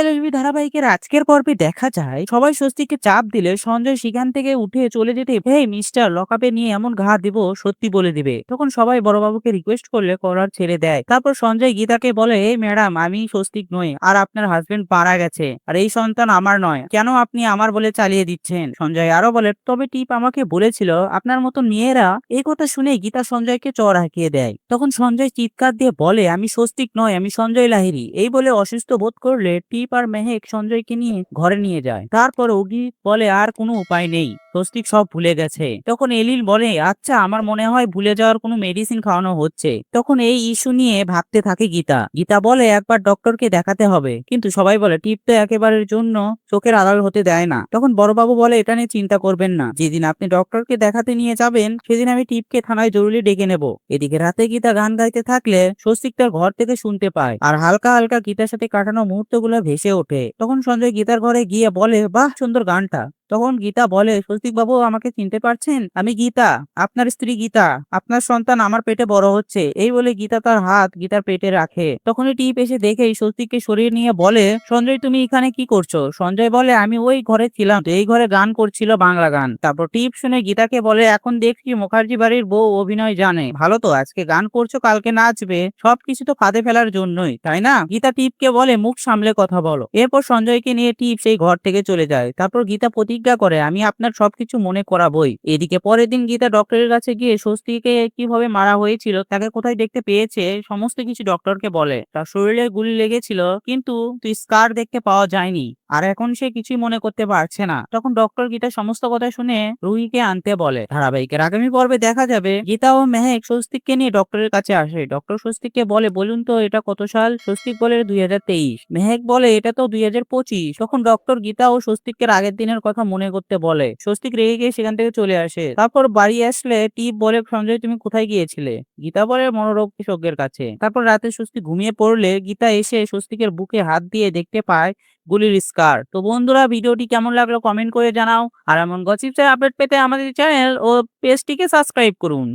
LLB ধারাবাহিকের আজকের পর্বে দেখা যায়, সবাই স্বস্তিককে চাপ দিলে সঞ্জয় সেখান থেকে উঠে চলে যেতে, হেই, মিস্টার, লকআপে নিয়ে এমন ঘা দিব, সত্যি বলে দিবে। তখন সবাই বড়বাবুকে রিকোয়েস্ট করলে করার ছেড়ে দেয়। তারপর সঞ্জয় গীতাকে বলে, এই ম্যাডাম, আমি স্বস্তিক নই, আর আপনার হাজবেন্ড মারা গেছে, আর এই সন্তান আমার নয়। কেন আপনি আমার বলে চালিয়ে দিচ্ছেন? সঞ্জয় আরও বলে, তবে টিপ আমাকে বলেছিল, আপনার মতো মেয়েরা এই কথা শুনে গীতা সঞ্জয়কে চর হাঁকিয়ে দেয়। তখন সঞ্জয় চিৎকার দিয়ে বলে, আমি স্বস্তিক নয় আমি সঞ্জয় লাহিরি এই বলে অসুস্থ বোধ করলে টিপ আর মেহেক সঞ্জয়কে নিয়ে ঘরে নিয়ে যায়। তারপর ওগি বলে, আর কোনো উপায় নেই, স্বস্তিক সব ভুলে গেছে। তখন এলিল বলে আচ্ছা আমার মনে হয় ভুলে যাওয়ার কোনো মেডিসিন খাওয়ানো হচ্ছে। তখন এই ইস্যু নিয়ে ভাবতে থাকে গীতা। গীতা বলে, একবার ডক্টরকে দেখাতে হবে। কিন্তু সবাই বলে, টিপ তো একেবারের জন্য চোখের আড়াল হতে দেয় না। তখন বড়বাবু বলে, এটা নিয়ে চিন্তা করবেন না। যেদিন আপনি ডক্টরকে দেখাতে নিয়ে যাবেন, সেদিন আমি টিপকে থানায় জরুরি ডেকে নেব। এদিকে রাতে গীতা গান গাইতে থাকলে, স্বস্তিক তার ঘর থেকে শুনতে পায়। আর হালকা হালকা গীতার সাথে কাটানো মুহূর্তগুলো ভেসে ওঠে। তখন সঞ্জয় গীতার ঘরে গিয়ে বলে বাহ সুন্দর গানটা। তখন গীতা বলে, স্বস্তিক বাবু, আমাকে চিনতে পারছেন? আমি গীতা, আপনার স্ত্রী গীতা, আপনার সন্তান আমার পেটে বড় হচ্ছে। এই বলে গীতা তার হাত গীতার পেটে রাখে। তখনই টিপ এসে দেখেই স্বস্তিককে সরিয়ে নিয়ে বলে, সঞ্জয়, তুমি এখানে কি করছ? সঞ্জয় বলে, আমি ওই ঘরে ছিলাম। এই ঘরে গান করছিল বাংলা গান। তারপর টিপ শুনে গীতাকে বলে, এখন দেখছি মুখার্জি বাড়ির বউ অভিনয় জানে। ভালো তো, আজকে গান করছ, কালকে নাচবে। সবকিছু তো ফাঁদে ফেলার জন্যই, তাই না? গীতা টিপকে বলে, মুখ সামলে কথা বলো। এরপর সঞ্জয়কে নিয়ে টিপ সেই ঘর থেকে চলে যায়। তারপর গীতা প্রতিজ্ঞা করে, আমি আপনার সবকিছু মনে করাবই। এদিকে পরের দিন গীতা ডক্টরের কাছে গিয়ে স্বস্তিকে কীভাবে মারা হয়েছিল, তাকে কোথায় দেখতে পেয়েছে, সমস্ত কিছু ডক্টরকে বলে। তার শরীরে গুলি লেগেছিল, কিন্তু তুই স্কার দেখতে পাওয়া যায়নি, আর এখন সে কিছুই মনে করতে পারছে না। তখন ডক্টর গীতা সমস্ত কথা শুনে রুহিকে আনতে বলে, ধারাবাহিকের আগামী পর্বে দেখা যাবে। গীতা ও মেহেক স্বস্তিককে নিয়ে ডক্টরের কাছে আসে। ডক্টর স্বস্তিককে বলে, বলুন তো, এটা কত সাল? স্বস্তিক বলে, দুই হাজার তেইশ। মেহেক বলে, এটা তো দুই হাজার পঁচিশ। তখন ডক্টর গীতা ও স্বস্তিকের আগের দিনের কথা মনে করতে বলে। স্বস্তিক রেগে গিয়ে সেখান থেকে চলে আসে। তারপর বাড়ি আসলে টিপ বলে সঞ্জয়, তুমি কোথায় গিয়েছিলে? গীতা বলে মনোরোগ বিশেষজ্ঞের কাছে। তারপর রাতে স্বস্তি ঘুমিয়ে পড়লে গীতা এসে স্বস্তিকের বুকে হাত দিয়ে দেখতে পায় গুলির স্কার। তো বন্ধুরা, ভিডিওটি কেমন লাগল কমেন্ট করে জানাও। আর এমন গসিপসের আপডেট পেতে আমাদের চ্যানেল ও পেজটিকে সাবস্ক্রাইব করুন।